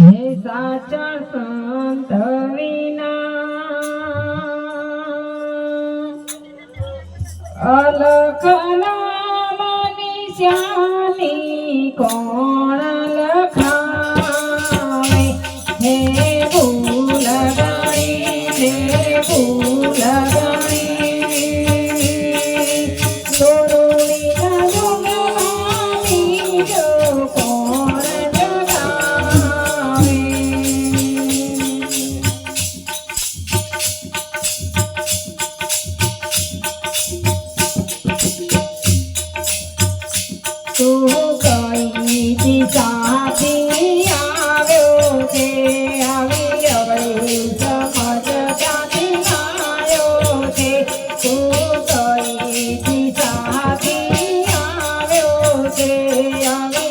હે સાચા સંત વિના. અલખ નામની શ્યાલી કોણ લખા? yeah.